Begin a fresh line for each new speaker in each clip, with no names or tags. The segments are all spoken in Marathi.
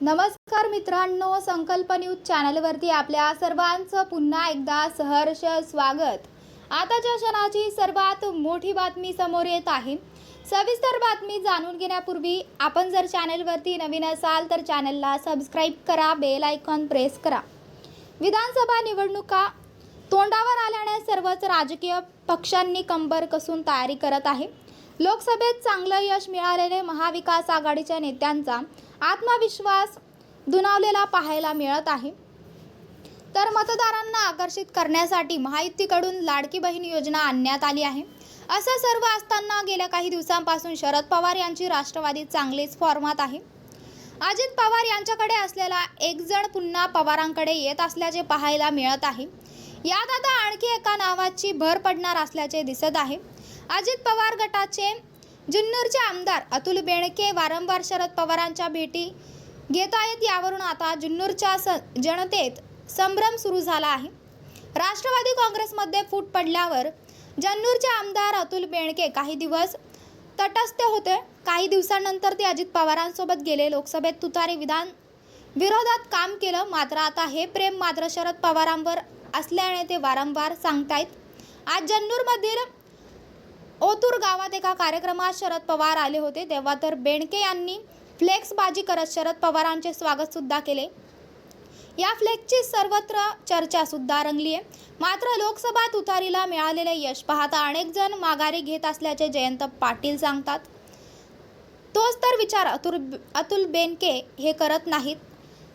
नमस्कार मित्रांनो संकल्प न्यूज चॅनलवरती आपल्या सर्वांचं पुन्हा एकदा सहर्ष स्वागत. आताच्या क्षणाची सर्वात मोठी बातमी समोर येत आहे सविस्तर बातमी जाणून घेण्यापूर्वी आपण जर चॅनलवरती नवीन असाल तर चॅनलला सबस्क्राईब करा बेल आयकॉन प्रेस करा. विधानसभा निवडणुका तोंडावर आल्याने सर्वच राजकीय पक्षांनी कंबर कसून तयारी करत आहे. लोकसभेत चांगलं यश मिळालेले महाविकास आघाडीच्या नेत्यांचा आत्मविश्वास दुणावलेला पाहायला मिळत आहे. तर मतदारांना आकर्षित करण्यासाठी महायुतीकडून लाडकी बहीण योजना आणण्यात आली आहे. असं सर्व असताना गेल्या काही दिवसांपासून शरद पवार यांची राष्ट्रवादी चांगलीच फॉर्मात आहे. अजित पवार यांच्याकडे असलेला एक जण पुन्हा पवारांकडे येत असल्याचे पाहायला मिळत आहे. यात आता आणखी एका नावाची भर पडणार असल्याचे दिसत आहे. अजित पवार गटाचे जुन्नरचे आमदार अतुल बेणके वारंवार शरद पवारांच्या भेटी घेत आहेत. यावरून आता जुन्नरच्या स जनतेत संभ्रम सुरू झाला आहे. राष्ट्रवादी काँग्रेसमध्ये फूट पडल्यावर जन्नूरचे आमदार अतुल बेणके काही दिवस तटस्थ होते. काही दिवसांनंतर ते अजित पवारांसोबत गेले. लोकसभेत तुतारी विधान विरोधात काम केलं. मात्र आता हे प्रेम मात्र शरद पवारांवर असल्याने ते वारंवार सांगतायत. आज जन्नूरमधील ओतूर गावात एका कार्यक्रमात शरद पवार आले होते. तेव्हा तर बेणके यांनी फ्लेक्सबाजी करत शरद पवारांचे स्वागत सुद्धा केले. या फ्लेक्सची सर्वत्र चर्चा सुद्धा रंगली आहे मात्र लोकसभा तुतारीला मिळालेले यश पाहता अनेक जण माघारी घेत असल्याचे जयंत पाटील सांगतात. तोच तर विचार अतुल अतुल बेनके हे करत नाहीत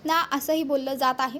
ना असंही बोललं जात आहे.